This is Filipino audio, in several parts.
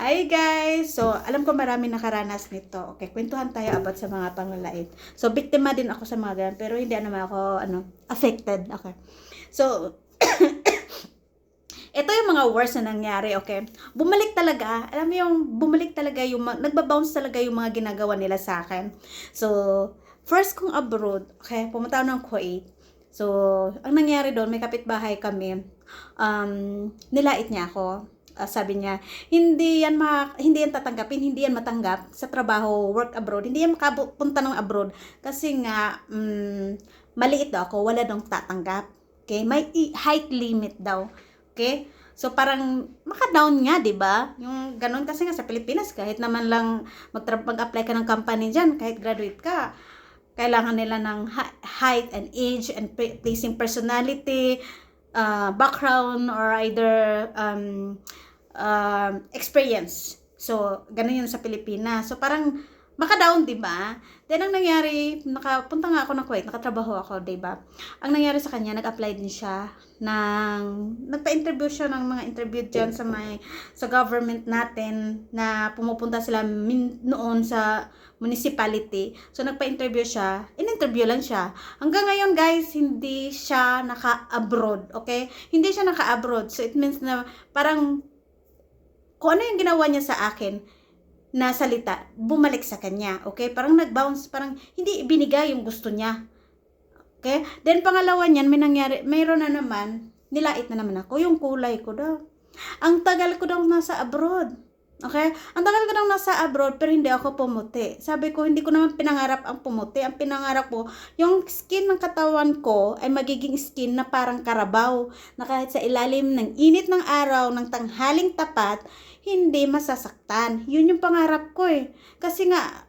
Hi guys! So, alam ko marami nakaranas nito. Okay, kwentuhan tayo about sa mga panlalait. So, biktima din ako sa mga ganyan, pero hindi naman ako, ano, affected. Okay. So, ito yung mga worst na nangyari, okay? Bumalik talaga, alam mo yung bumalik talaga yung, nagbabounce talaga yung mga ginagawa nila sa akin. So, first kong abroad, okay, pumunta ako ng Kuwait. So, ang nangyari doon, may kapitbahay kami, um, nilait niya ako. Ah, sabi niya, hindi yan ma hindi yan tatanggapin, hindi yan matanggap sa trabaho, work abroad. Hindi yan makapunta ng abroad kasi nga mm, maliit daw ako, wala daw tatanggap. Okay? May height limit daw. Okay? So parang maka-down nga, 'di ba? Yung ganun kasi nga sa Pilipinas kahit naman lang mag-apply ka ng company diyan, kahit graduate ka, kailangan nila ng height and age and pleasing personality, uh, background or either um, um, experience. So, ganun yun sa Pilipinas. So, parang maka-down, di ba? Then, ang nangyari, nakapunta nga ako ng Kuwait, nakatrabaho ako, di ba? Ang nangyari sa kanya, nag-apply din siya ng, nagpa-interview siya ng mga interview dyan sa may, sa government natin na pumupunta sila min, noon sa municipality. So, nagpa-interview siya. In-interview lang siya. Hanggang ngayon, guys, hindi siya naka-abroad. Okay? Hindi siya naka-abroad. So, it means na parang kung ano yung ginawa niya sa akin na salita, bumalik sa kanya. Okay? Parang nag-bounce. Parang hindi ibinigay yung gusto niya. Okay? Then, pangalawa niyan, may nangyari, mayroon na naman, nilait na naman ako, yung kulay ko daw. Ang tagal ko daw nasa abroad. Okay? Ang tagal ko daw nasa abroad pero hindi ako pumuti. Sabi ko, hindi ko naman pinangarap ang pumuti. Ang pinangarap ko, yung skin ng katawan ko ay magiging skin na parang karabaw na kahit sa ilalim ng init ng araw, ng tanghaling tapat, hindi masasaktan. Yun yung pangarap ko eh. Kasi nga,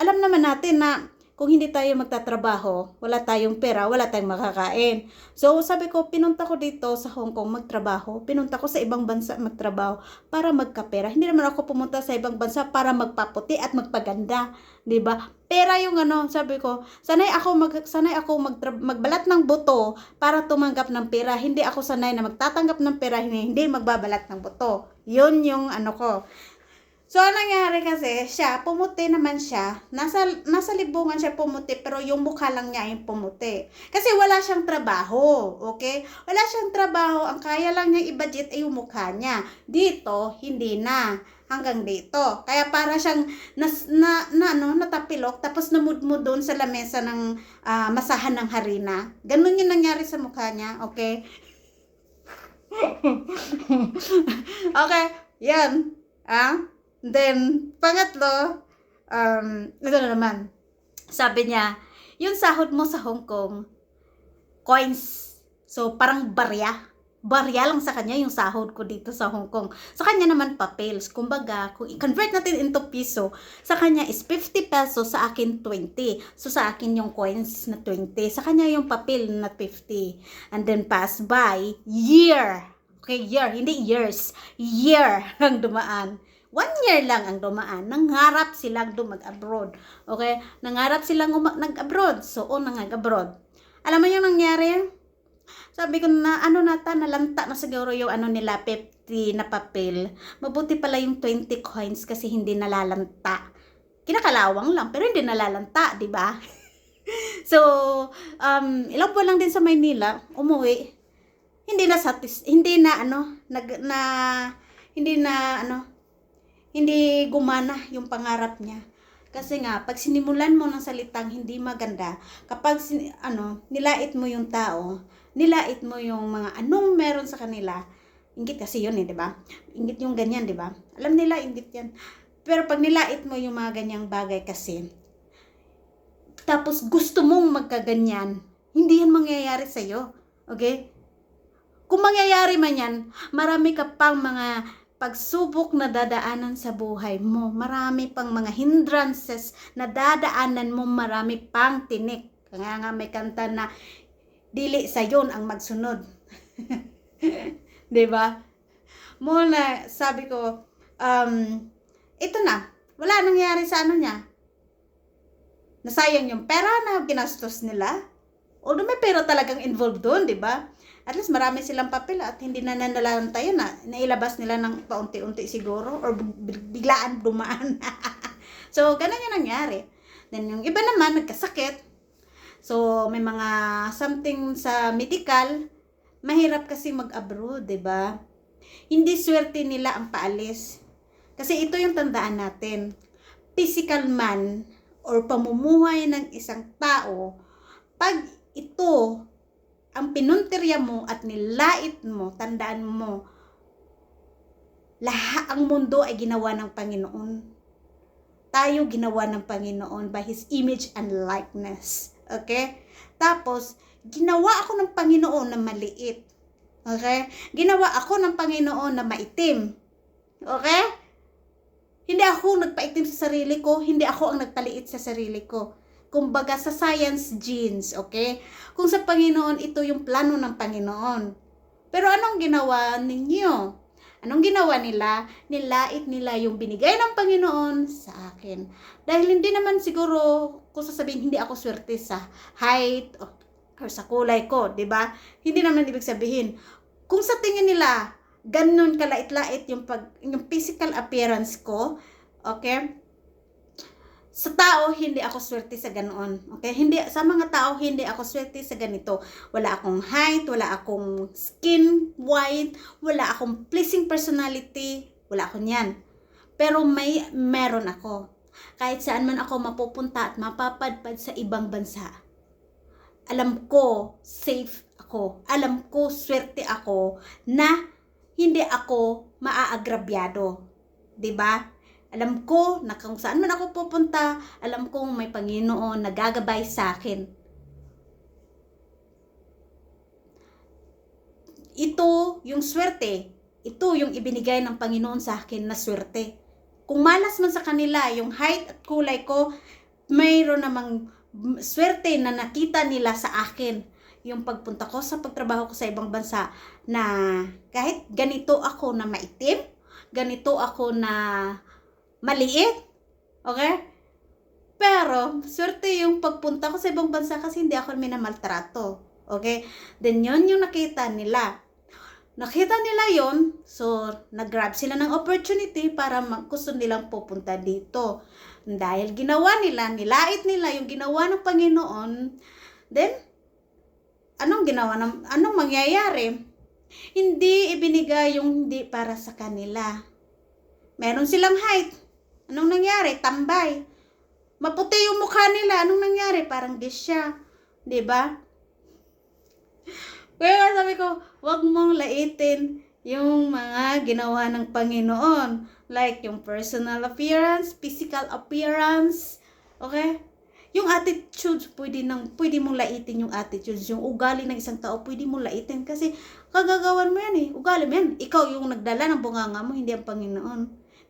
alam naman natin na kung hindi tayo magtatrabaho, wala tayong pera, wala tayong makakain. So, sabi ko, pinunta ko dito sa Hong Kong magtrabaho. Pinunta ko sa ibang bansa magtrabaho para magkapera. Hindi naman ako pumunta sa ibang bansa para magpaputi at magpaganda. 'di ba? Pera yung ano, sabi ko, sanay ako mag sanay ako magtra- magbalat ng buto para tumanggap ng pera. Hindi ako sanay na magtatanggap ng pera, hindi, hindi magbabalat ng buto. 'Yun yung ano ko. So, ang nangyari kasi, siya, pumuti naman siya. Nasa, nasa libungan siya pumuti, pero yung mukha lang niya yung pumuti. Kasi wala siyang trabaho, okay? Wala siyang trabaho, ang kaya lang niya i-budget ay yung mukha niya. Dito, hindi na. Hanggang dito. Kaya para siyang nas, na, na, ano, natapilok, tapos namudmud doon sa lamesa ng ah, masahan ng harina. Ganun yung nangyari sa mukha niya, okay? okay, yan. Ah? Then, pangatlo, um, ito na naman. Sabi niya, yung sahod mo sa Hong Kong, coins. So, parang barya. Barya lang sa kanya yung sahod ko dito sa Hong Kong. Sa kanya naman papels. Kumbaga, kung i-convert natin into piso, sa kanya is 50 pesos, sa akin 20. So, sa akin yung coins na 20. Sa kanya yung papel na 50. And then pass by, year. Okay, year. Hindi years. Year ang dumaan. One year lang ang dumaan. Nangarap silang dumag-abroad. Okay? Nangarap silang nag-abroad. So, o nag-abroad. Alam mo yung nangyari? Sabi ko na, ano nata, nalanta na siguro yung ano nila, 50 na papel. Mabuti pala yung 20 coins kasi hindi nalalanta. Kinakalawang lang, pero hindi nalalanta, di ba? so, um, ilang buwan lang din sa Maynila, umuwi. Hindi na satis, hindi na ano, nag, na, hindi na ano, hindi gumana yung pangarap niya. Kasi nga, pag sinimulan mo ng salitang hindi maganda, kapag ano, nilait mo yung tao, nilait mo yung mga anong meron sa kanila, ingit kasi yun eh, di ba? Ingit yung ganyan, di ba? Alam nila, ingit yan. Pero pag nilait mo yung mga ganyang bagay kasi, tapos gusto mong magkaganyan, hindi yan mangyayari sa'yo. Okay? Kung mangyayari man yan, marami ka pang mga pagsubok na dadaanan sa buhay mo. Marami pang mga hindrances na dadaanan mo. Marami pang tinik. Kaya nga may kanta na dili sa yon ang magsunod. 'Di ba? Muna sabi ko um ito na. Wala nangyari sa ano niya. Nasayang yung pera na ginastos nila. Although may pera talagang involved doon, 'di ba? At least marami silang papel at hindi na nanalantayan na nailabas nila ng paunti-unti siguro or big- biglaan dumaan. so, ganun yung nangyari. Then, yung iba naman, nagkasakit. So, may mga something sa medical, mahirap kasi mag-abroad, 'di ba? Hindi swerte nila ang paalis. Kasi ito yung tandaan natin. Physical man or pamumuhay ng isang tao, pag ito ang pinuntirya mo at nilait mo, tandaan mo, lahat ang mundo ay ginawa ng Panginoon. Tayo ginawa ng Panginoon by His image and likeness. Okay? Tapos, ginawa ako ng Panginoon na maliit. Okay? Ginawa ako ng Panginoon na maitim. Okay? Hindi ako nagpaitim sa sarili ko, hindi ako ang nagpaliit sa sarili ko. Kumbaga sa science genes, okay? Kung sa Panginoon, ito yung plano ng Panginoon. Pero anong ginawa ninyo? Anong ginawa nila? Nilait nila yung binigay ng Panginoon sa akin. Dahil hindi naman siguro, kung sasabihin, hindi ako swerte sa height or sa kulay ko, 'di ba? Hindi naman ibig sabihin kung sa tingin nila ganun kalait-lait yung pag yung physical appearance ko, okay? Sa tao hindi ako swerte sa ganoon. Okay? Hindi sa mga tao hindi ako swerte sa ganito. Wala akong height, wala akong skin white, wala akong pleasing personality, wala ako niyan. Pero may meron ako. Kahit saan man ako mapupunta at mapapadpad sa ibang bansa alam ko safe ako. Alam ko swerte ako na hindi ako maaagrabyado. 'Di ba? Alam ko na kung saan man ako pupunta, alam kong may Panginoon na gagabay sa akin. Ito yung swerte. Ito yung ibinigay ng Panginoon sa akin na swerte. Kung malas man sa kanila yung height at kulay ko, mayroon namang swerte na nakita nila sa akin yung pagpunta ko sa pagtrabaho ko sa ibang bansa na kahit ganito ako na maitim, ganito ako na maliit, okay? Pero, swerte yung pagpunta ko sa ibang bansa kasi hindi ako minamaltrato, okay? Then, yun yung nakita nila. Nakita nila yon so nag-grab sila ng opportunity para gusto nilang pupunta dito. Dahil ginawa nila, nilait nila yung ginawa ng Panginoon, then, anong ginawa, ng, anong mangyayari? Hindi ibinigay yung hindi para sa kanila. Meron silang height. Anong nangyari? Tambay. Maputi yung mukha nila. Anong nangyari? Parang gesya. 'Di ba? Kaya sabi ko, wag mong laitin yung mga ginawa ng Panginoon. Like yung personal appearance, physical appearance, okay? Yung attitudes, pwede, nang, pwede mong laitin yung attitudes. Yung ugali ng isang tao, pwede mong laitin. Kasi kagagawan mo yan eh. Ugali mo yan. Ikaw yung nagdala ng bunganga mo, hindi ang Panginoon.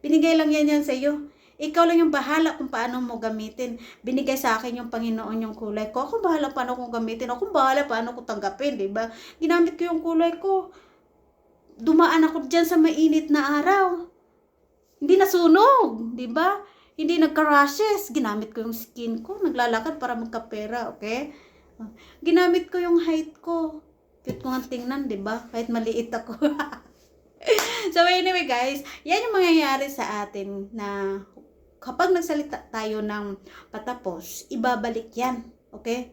Binigay lang yan yan sa iyo. Ikaw lang yung bahala kung paano mo gamitin. Binigay sa akin yung Panginoon yung kulay ko. Ako bahala paano kong gamitin. Ako bahala paano ko tanggapin, di ba? Ginamit ko yung kulay ko. Dumaan ako dyan sa mainit na araw. Hindi nasunog, di ba? Hindi nagka-rashes. Ginamit ko yung skin ko. Naglalakad para magkapera, okay? Ginamit ko yung height ko. Cute ko nga tingnan, di ba? Kahit maliit ako. so anyway guys, yan yung mangyayari sa atin na kapag nagsalita tayo ng patapos, ibabalik yan. Okay?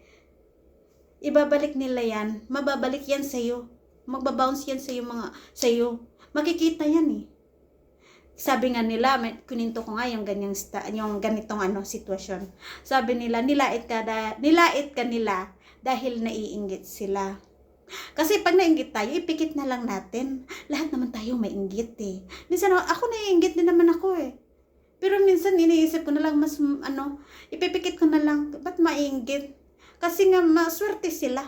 Ibabalik nila yan. Mababalik yan sa iyo. Magbabounce yan sa iyo mga sa iyo. Makikita yan eh. Sabi nga nila, may, kuninto ko nga yung ganyang yung ganitong ano sitwasyon. Sabi nila, nilait ka da, nilait ka nila dahil naiinggit sila. Kasi pag nainggit tayo, ipikit na lang natin. Lahat naman tayo mainggit eh. Minsan ako naiinggit din naman ako eh. Pero minsan iniisip ko na lang mas ano, ipipikit ko na lang, ba't mainggit? Kasi nga maswerte sila.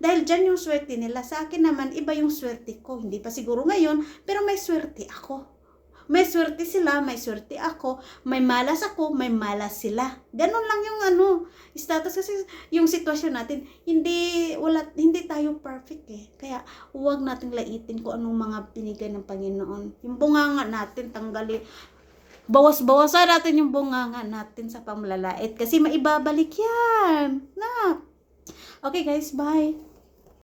Dahil dyan yung swerte nila. Sa akin naman, iba yung swerte ko. Hindi pa siguro ngayon, pero may swerte ako. May swerte sila, may swerte ako, may malas ako, may malas sila. Ganun lang yung ano, status kasi yung sitwasyon natin, hindi wala hindi tayo perfect eh. Kaya huwag nating laitin kung anong mga binigay ng Panginoon. Yung bunganga natin tanggalin bawas-bawasan natin yung bunganga natin sa pamlalait kasi maibabalik yan. Na. Okay guys, bye.